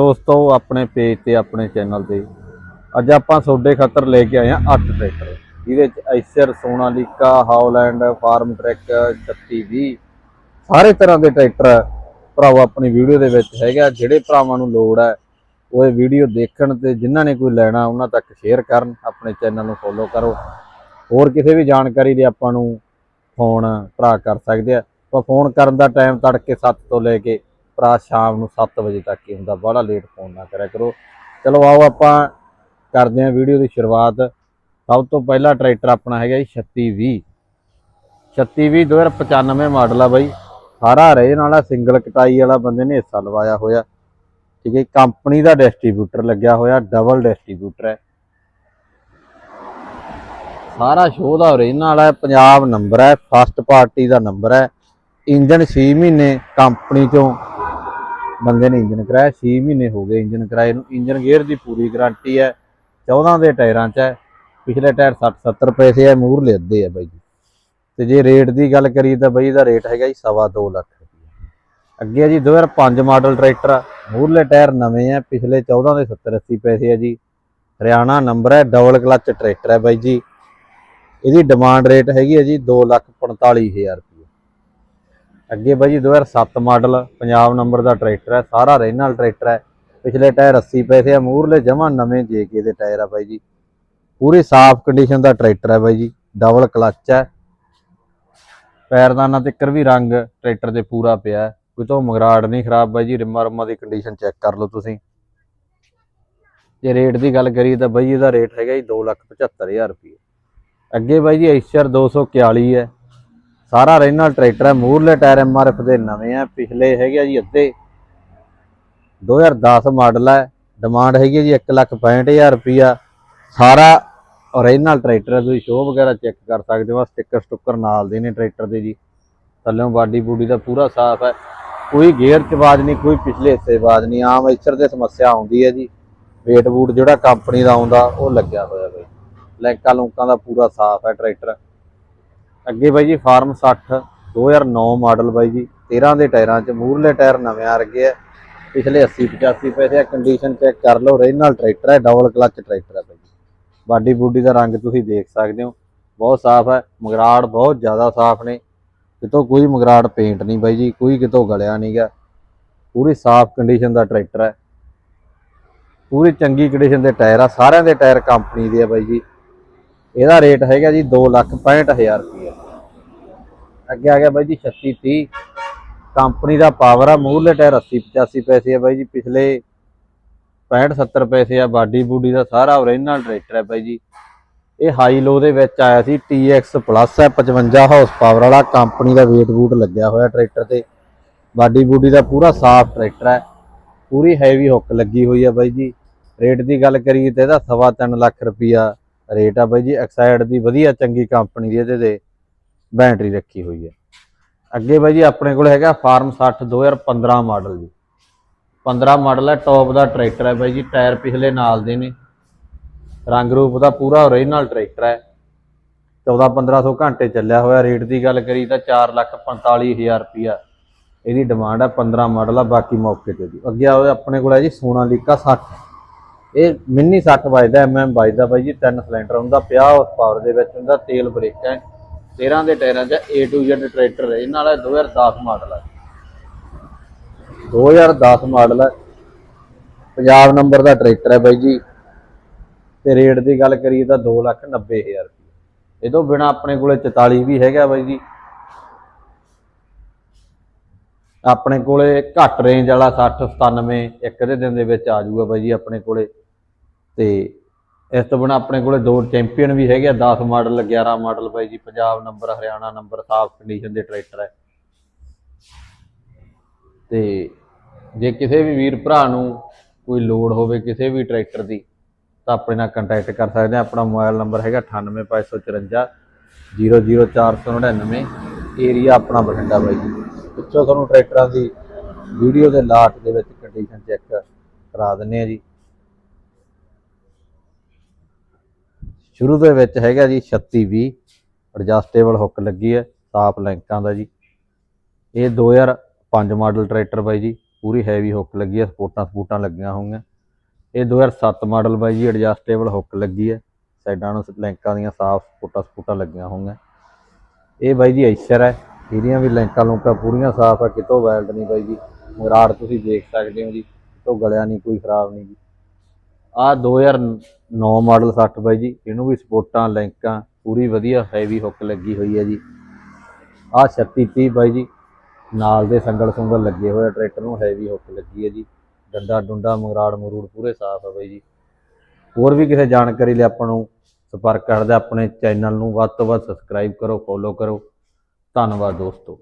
ਦੋਸਤੋ, ਆਪਣੇ ਪੇਜ ਤੇ, ਆਪਣੇ ਚੈਨਲ ਤੇ। ਅੱਜ ਆਪਾਂ ਤੁਹਾਡੇ ਖਾਤਰ ਲੈ ਕੇ ਆਏ ਹਾਂ 8 ਟਰੈਕਟਰ ਜਿਹਦੇ ਵਿੱਚ ਐਸਰ ਸੋਨਾਲੀਕਾ ਹਾਲੈਂਡ ਫਾਰਮ ਟਰੈਕ 3620 ਸਾਰੇ ਤਰ੍ਹਾਂ ਦੇ ਟਰੈਕਟਰ ਭਰਾਵੋ, ਆਪਣੀ ਵੀਡੀਓ ਦੇ ਵਿੱਚ ਹੈਗਾ ਜਿਹੜੇ ਭਰਾਵਾਂ ਨੂੰ ਲੋੜ ਹੈ ਉਹ ਇਹ ਵੀਡੀਓ ਦੇਖਣ ਤੇ ਜਿਨ੍ਹਾਂ ਨੇ ਕੋਈ ਲੈਣਾ, ਉਹਨਾਂ ਤੱਕ ਸ਼ੇਅਰ ਕਰਨ। ਆਪਣੇ ਚੈਨਲ ਨੂੰ ਫੋਲੋ ਕਰੋ। ਹੋਰ ਕਿਸੇ ਵੀ ਜਾਣਕਾਰੀ ਲਈ ਆਪਾਂ ਨੂੰ ਫੋਨ ਭਰਾ ਕਰ ਸਕਦੇ ਆ। ਪਰ ਫੋਨ ਕਰਨ ਦਾ ਟਾਈਮ ਤੜਕੇ 7 ਤੋਂ ਲੈ ਕੇ ਭਰਾ ਸ਼ਾਮ ਨੂੰ 7 ਵਜੇ ਤੱਕ ਹੀ ਹੁੰਦਾ ਬੜਾ ਲੇਟ ਫੋਨ ਨਾ ਕਰਿਆ ਕਰੋ। ਚਲੋ ਆਓ ਆਪਾਂ, ਕਰਦੇ ਹਾਂ ਵੀਡੀਓ ਦੀ ਸ਼ੁਰੂਆਤ। ਸਭ ਤੋਂ ਪਹਿਲਾ ਟਰੈਕਟਰ ਆਪਣਾ ਹੈਗਾ ਜੀ 3620 3620 2095 ਮਾਡਲ ਆ ਬਾਈ। ਸਾਰਾ ਰੇ ਨਾਲ ਸਿੰਗਲ ਕਟਾਈ ਵਾਲਾ ਬੰਦੇ ਨੇ ਹਿੱਸਾ ਲਵਾਇਆ ਹੋਇਆ। ਠੀਕ ਹੈ ਕੰਪਨੀ ਦਾ ਡਿਸਟ੍ਰੀਬਿਊਟਰ ਲੱਗਿਆ ਹੋਇਆ ਡਬਲ ਡਿਸਟ੍ਰੀਬਿਊਟਰ ਹੈ। ਸਾਰਾ ਸ਼ੋਅ ਦਾ ਓਰੀਜਨਲ ਹੈ, ਪੰਜਾਬ ਨੰਬਰ ਹੈ ਫਸਟ ਪਾਰਟੀ ਦਾ ਨੰਬਰ ਹੈ। ਇੰਜਨ 6 ਮਹੀਨੇ ਕੰਪਨੀ ਚੋਂ ਬੰਦੇ ਨੇ ਇੰਜਨ ਕਰਾਇਆ 6 ਮਹੀਨੇ ਹੋ ਗਏ ਇੰਜਨ ਕਰਾਏ ਨੂੰ। ਇੰਜਨ ਗੇਅਰ ਦੀ ਪੂਰੀ ਗਾਰੰਟੀ ਹੈ 14 ਦੇ ਟਾਇਰਾਂ 'ਚ ਹੈ। ਪਿਛਲੇ ਟਾਇਰ 60 70 ਪੈਸੇ ਹੈ ਮੂਹਰਲੇ ਅੱਧੇ ਆ ਬਾਈ ਜੀ। ਤੇ ਜੇ ਰੇਟ ਦੀ ਗੱਲ ਕਰੀਏ ਤਾਂ ਬਾਈ ਦਾ ਰੇਟ ਹੈਗਾ ਜੀ ਸਵਾ ਦੋ ਲੱਖ ਰੁਪਏ ਅੱਗੇ ਹੈ ਜੀ 2005 ਮਾਡਲ ਟਰੈਕਟਰ ਆ। ਮੂਹਰਲੇ ਟਾਇਰ ਨਵੇਂ ਹੈ ਪਿਛਲੇ 14 ਦੇ 70 80 ਪੈਸੇ ਆ ਜੀ। ਹਰਿਆਣਾ ਨੰਬਰ ਹੈ, ਡਬਲ ਕਲਚ ਟਰੈਕਟਰ ਹੈ ਬਾਈ ਜੀ। ਇਹਦੀ ਡਿਮਾਂਡ ਰੇਟ ਹੈਗੀ ਹੈ ਜੀ 245000 ਰੁਪਏ ਅੱਗੇ ਬਾਈ ਜੀ 2007 ਮਾਡਲ ਪੰਜਾਬ ਨੰਬਰ ਦਾ ਟਰੈਕਟਰ ਹੈ, ਸਾਰਾ ਰੇਨਲ ਟਰੈਕਟਰ ਹੈ। ਪਿਛਲੇ ਟਾਇਰ 80 ਪੈਸੇ ਆ ਮੂਰਲੇ ਜਮਾ ਨਵੇਂ ਜੇਕੇ ਦੇ ਟਾਇਰ ਆ ਬਾਈ ਜੀ। ਪੂਰੀ ਸਾਫ਼ ਕੰਡੀਸ਼ਨ ਦਾ ਟਰੈਕਟਰ ਹੈ ਬਾਈ ਜੀ ਡਬਲ ਕਲੱਚ ਹੈ। ਪੈਰਦਾਨਾ ਤੇ ਵੀ ਰੰਗ ਟਰੈਕਟਰ 'ਤੇ ਪੂਰਾ ਪਿਆ ਹੈ। ਕੋਈ ਤੋਂ ਮਗਰਾੜ ਨਹੀਂ ਖਰਾਬ ਬਾਈ ਜੀ, ਰਿਮਾ ਰਮਾ ਦੀ ਕੰਡੀਸ਼ਨ ਚੈੱਕ ਕਰ ਲਓ ਤੁਸੀਂ। ਜੇ ਰੇਟ ਦੀ ਗੱਲ ਕਰੀਏ ਤਾਂ ਬਾਈ ਇਹਦਾ ਰੇਟ ਹੈਗਾ ਜੀ 275000 ਰੁਪਏ। ਅੱਗੇ ਬਾਈ ਜੀ ਐਸ਼ਰ 241 ਹੈ। ਸਾਰਾ ਰੇਨਲ ਟਰੈਕਟਰ ਹੈ ਮੂਰਲੇ ਟਾਇਰ ਐਮਆਰਐਫ ਦੇ ਨਵੇਂ ਆ, ਪਿਛਲੇ ਹੈਗੇ ਆ ਜੀ ਅੱਧੇ। 2010 ਮਾਡਲ ਹੈ ਡਿਮਾਂਡ ਹੈਗੀ ਹੈ ਜੀ 165000 ਰੁਪਿਆ ਸਾਰਾ ਓਰੀਜਨਲ ਟਰੈਕਟਰ ਹੈ ਤੁਸੀਂ ਸ਼ੋਅ ਵਗੈਰਾ ਚੈੱਕ ਕਰ ਸਕਦੇ ਹੋ ਸਟicker ਸਟੁੱਕਰ ਨਾਲ ਦੇ ਨੇ ਟਰੈਕਟਰ ਦੇ ਜੀ। ਥੱਲੇੋਂ ਬਾਡੀ ਬੂਡੀ ਦਾ ਪੂਰਾ ਸਾਫ਼ ਹੈ। ਕੋਈ ਗੇਅਰ ਚ ਆਵਾਜ਼ ਨਹੀਂ, ਕੋਈ ਪਿਛਲੇ ਹਿੱਸੇ ਆਵਾਜ਼ ਨਹੀਂ। ਆਮ ਐਚਰ ਦੇ ਸਮੱਸਿਆ ਆਉਂਦੀ ਹੈ ਜੀ। ਵੇਟ ਬੂਟ ਜਿਹੜਾ ਕੰਪਨੀ ਦਾ ਆਉਂਦਾ, ਉਹ ਲੱਗਿਆ ਹੋਇਆ ਬਈ ਲੈਂਕਾਂ ਲੂੰਕਾਂ ਦਾ ਪੂਰਾ ਸਾਫ਼ ਹੈ ਟਰੈਕਟਰ। ਅੱਗੇ ਬਾਈ ਜੀ ਫਾਰਮ 60 2009 ਮਾਡਲ ਬਾਈ ਜੀ 13 ਦੇ ਟਾਇਰਾਂ 'ਚ, ਮੂਰਲੇ ਟਾਇਰ ਨਵੇਂ ਆ ਰਗੇ ਆ, ਪਿਛਲੇ 80 85 ਪੈਸੇ ਆ ਕੰਡੀਸ਼ਨ ਚੈੱਕ ਕਰ ਲਓ ਓਰੀਜਨਲ ਟਰੈਕਟਰ ਹੈ ਡਬਲ ਕਲਚ ਟਰੈਕਟਰ ਹੈ ਬਾਈ ਜੀ। ਬਾਡੀ ਬੂਡੀ ਦਾ ਰੰਗ ਤੁਸੀਂ ਦੇਖ ਸਕਦੇ ਹੋ, ਬਹੁਤ ਸਾਫ਼ ਹੈ ਮਗਰਾੜ ਬਹੁਤ ਜ਼ਿਆਦਾ ਸਾਫ਼ ਨੇ, ਕਿਤੋਂ ਕੋਈ ਮਗਰਾੜ ਪੇਂਟ ਨਹੀਂ ਬਾਈ ਜੀ, ਕੋਈ ਕਿਤੋਂ ਗਲਿਆ ਨਹੀਂ ਨਹੀਂਗਾ ਪੂਰੀ ਸਾਫ਼ ਕੰਡੀਸ਼ਨ ਦਾ ਟਰੈਕਟਰ ਹੈ ਪੂਰੀ ਚੰਗੀ ਕੰਡੀਸ਼ਨ ਦੇ ਟਾਇਰ ਆ, ਸਾਰਿਆਂ ਦੇ ਟਾਇਰ ਕੰਪਨੀ ਦੇ ਆ ਬਾਈ ਜੀ। ਇਹਦਾ ਰੇਟ ਹੈਗਾ ਜੀ 265000 ਰੁਪਏ। ਅੱਗੇ ਆ ਗਿਆ ਬਾਈ ਜੀ 3630 ਕੰਪਨੀ ਦਾ ਪਾਵਰ ਆ, ਮੂਹਰਲੇ ਟਾਇਰ 80 85 ਪੈਸੇ ਆ ਬਾਈ ਜੀ। ਪਿਛਲੇ 65 70 ਪੈਸੇ ਆ, ਬਾਡੀ ਬੂਡੀ ਦਾ ਸਾਰਾ ਓਰੀਜਨਲ ਟਰੈਕਟਰ ਹੈ ਬਾਈ ਜੀ। ਇਹ ਹਾਈ ਲੋ ਦੇ ਵਿੱਚ ਆਇਆ ਸੀ TX ਪਲੱਸ ਹੈ 55 ਹਾਰਸ ਪਾਵਰ ਵਾਲਾ। ਕੰਪਨੀ ਦਾ weight ਬੂਟ ਲੱਗਿਆ ਹੋਇਆ ਟਰੈਕਟਰ ਤੇ। ਬਾਡੀ ਬੂਡੀ ਦਾ ਪੂਰਾ ਸਾਫ਼ ਟਰੈਕਟਰ ਹੈ ਪੂਰੀ ਹੈਵੀ ਹੁੱਕ ਲੱਗੀ ਹੋਈ ਹੈ ਬਾਈ ਜੀ। ਰੇਟ ਦੀ ਗੱਲ ਕਰੀਏ ਤੇ ਇਹਦਾ ਸਵਾ ਤਿੰਨ ਲੱਖ ਰੁਪਈਆ ਰੇਟ ਆ ਬਾਈ ਜੀ। ਐਕਸਾਈਡ ਦੀ ਵਧੀਆ ਚੰਗੀ ਕੰਪਨੀ ਦੀ ਇਹਦੇ ਤੇ। ਬੈਟਰੀ ਰੱਖੀ ਹੋਈ ਹੈ। ਅੱਗੇ ਬਾਈ ਜੀ ਆਪਣੇ ਕੋਲ ਹੈਗਾ ਫਾਰਮ 60 2015 ਮਾਡਲ ਜੀ। 15 ਮਾਡਲ ਹੈ ਟੌਪ ਦਾ ਟਰੈਕਟਰ ਹੈ ਬਾਈ ਜੀ, ਟਾਇਰ ਪਿਛਲੇ ਨਾਲ ਦੇ ਨੇ। ਰੰਗ ਰੂਪ ਦਾ ਪੂਰਾ ਓਰੀਜਨਲ ਟਰੈਕਟਰ ਹੈ। 14 1500 ਘੰਟੇ ਚੱਲਿਆ ਹੋਇਆ ਰੇਟ ਦੀ ਗੱਲ ਕਰੀ ਤਾਂ 445000 ਰੁਪਿਆ ਇਹਦੀ ਡਿਮਾਂਡ ਹੈ 15 ਮਾਡਲ ਆ, ਬਾਕੀ ਮੌਕੇ ਤੇ ਜੀ। ਅੱਗੇ ਆਓ ਆਪਣੇ ਕੋਲ ਹੈ ਜੀ ਸੋਨਾਲੀਕਾ 60 ਇਹ ਮਿੰਨੀ 60 ਵੱਜਦਾ ਐਮਐਮ ਵੱਜਦਾ ਬਾਈ ਜੀ, ਤਿੰਨ ਸਿਲੰਡਰ ਹੁੰਦਾ 50 ਹਾਰਸ ਪਾਵਰ ਦੇ ਵਿੱਚ ਹੁੰਦਾ, ਤੇਲ ਬ੍ਰੇਕ ਹੈ। 13 ਦੇ ਟਾਇਰਾਂ 'ਚ A to Z ਟਰੈਕਟਰ ਹੈ। ਇਹ ਨਾਲ 2010 ਮਾਡਲ ਹੈ 2010 ਮਾਡਲ ਹੈ ਪੰਜਾਬ ਨੰਬਰ ਦਾ ਟਰੈਕਟਰ ਹੈ ਬਾਈ ਜੀ। ਤੇ ਰੇਟ ਦੀ ਗੱਲ ਕਰੀਏ ਤਾਂ 290000 ਰੁਪਏ। ਇਹ ਤੋਂ ਬਿਨਾ ਆਪਣੇ ਕੋਲੇ 44 ਵੀ ਹੈਗਾ ਬਾਈ ਜੀ। ਆਪਣੇ ਕੋਲੇ ਘੱਟ ਰੇਂਜ ਵਾਲਾ 60 97 ਇੱਕ ਦੇ ਦਿਨ ਦੇ ਵਿੱਚ ਆ ਜਾਊਗਾ ਬਾਈ ਜੀ ਆਪਣੇ ਕੋਲੇ। ਤੇ ਇਸ ਤੋਂ ਬਿਨਾ ਆਪਣੇ ਕੋਲੇ ਦੋ ਚੈਂਪੀਅਨ ਵੀ ਹੈਗੇ ਆ 10 ਮਾਡਲ 11 ਮਾਡਲ ਬਾਈ ਜੀ, ਪੰਜਾਬ ਨੰਬਰ, ਹਰਿਆਣਾ ਨੰਬਰ, ਸਾਫ਼ ਕੰਡੀਸ਼ਨ ਦੇ ਟਰੈਕਟਰ ਹੈ। ਤੇ ਜੇ ਕਿਸੇ ਵੀ ਵੀਰ ਭਰਾ ਨੂੰ ਕੋਈ ਲੋੜ ਹੋਵੇ ਕਿਸੇ ਵੀ ਟਰੈਕਟਰ ਦੀ, ਤਾਂ ਆਪਣੇ ਨਾਲ ਕੰਟੈਕਟ ਕਰ ਸਕਦੇ ਆ ਆਪਣਾ ਮੋਬਾਈਲ ਨੰਬਰ ਹੈਗਾ 98554 00499 ਏਰੀਆ ਆਪਣਾ ਬਠਿੰਡਾ ਬਾਈ ਜੀ। ਪਿੱਛੋਂ ਤੁਹਾਨੂੰ ਟਰੈਕਟਰਾਂ ਦੀ ਵੀਡੀਓ ਦੇ ਲਾਟ ਦੇ ਵਿੱਚ ਕੰਡੀਸ਼ਨ ਚੈੱਕ ਕਰਾ ਦਿੰਨੇ ਆ ਜੀ। ਸ਼ੁਰੂ ਦੇ ਵਿੱਚ ਹੈਗਾ ਜੀ 3620 ਐਡਜਸਟੇਬਲ ਹੁੱਕ ਲੱਗੀ ਹੈ, ਸਾਫ਼ ਲੈਂਕਾਂ ਦਾ ਜੀ। ਇਹ 2005 ਮਾਡਲ ਟਰੈਕਟਰ ਬਾਈ ਜੀ, ਪੂਰੀ ਹੈਵੀ ਹੁੱਕ ਲੱਗੀ ਹੈ, ਸਪੋਰਟਾਂ ਸਪੋਰਟਾਂ ਲੱਗੀਆਂ ਹੋਈਆਂ। ਇਹ 2007 ਮਾਡਲ ਬਾਈ ਜੀ ਐਡਜਸਟੇਬਲ ਹੁੱਕ ਲੱਗੀ ਹੈ, ਸਾਈਡਾਂ ਨੂੰ ਲੈਂਕਾਂ ਦੀਆਂ ਸਾਫ਼ ਸਪੋਰਟਾਂ ਸਪੋਰਟਾਂ ਲੱਗੀਆਂ ਹੋਈਆਂ। ਇਹ ਬਾਈ ਜੀ ਐਸ਼ਰ ਹੈ, ਇਹਦੀਆਂ ਵੀ ਲੈਂਕਾਂ ਲੂੰਕਾਂ ਪੂਰੀਆਂ ਸਾਫ਼ ਆ, ਕਿਤੋਂ ਵੈਲਡ ਨਹੀਂ ਬਾਈ ਜੀ। ਮਗਰਾੜ ਤੁਸੀਂ ਦੇਖ ਸਕਦੇ ਹੋ ਜੀ, ਕਿਤੋਂ ਗਲਿਆ ਨਹੀਂ, ਕੋਈ ਖਰਾਬ ਨਹੀਂ ਜੀ। ਆਹ 2009 ਮਾਡਲ 60 ਬਾਈ ਜੀ ਇਹਨੂੰ ਵੀ ਸਪੋਰਟਾਂ ਲੈਂਕਾਂ ਪੂਰੀ ਵਧੀਆ ਹੈਵੀ ਹੁੱਕ ਲੱਗੀ ਹੋਈ ਹੈ ਜੀ। ਆਹ 36 30 ਬਾਈ ਜੀ ਨਾਲ ਦੇ ਸੰਗਲ ਸੁੰਗਲ ਲੱਗੇ ਹੋਏ ਆ, ਟਰੈਕਟਰ ਨੂੰ ਹੈਵੀ ਹੁੱਕ ਲੱਗੀ ਹੈ ਜੀ। ਡੰਡਾ ਡੁੰਡਾ ਮਗਰਾੜ ਮਰੂੜ ਪੂਰੇ ਸਾਫ਼ ਆ ਬਾਈ ਜੀ। ਹੋਰ ਵੀ ਕਿਸੇ ਜਾਣਕਾਰੀ ਲਈ ਆਪਾਂ ਨੂੰ ਸੰਪਰਕ ਕਰਦੇ ਆਪਣੇ ਚੈਨਲ ਨੂੰ ਵੱਧ ਤੋਂ ਵੱਧ ਸਬਸਕ੍ਰਾਈਬ ਕਰੋ ਫੋਲੋ ਕਰੋ। ਧੰਨਵਾਦ ਦੋਸਤੋ।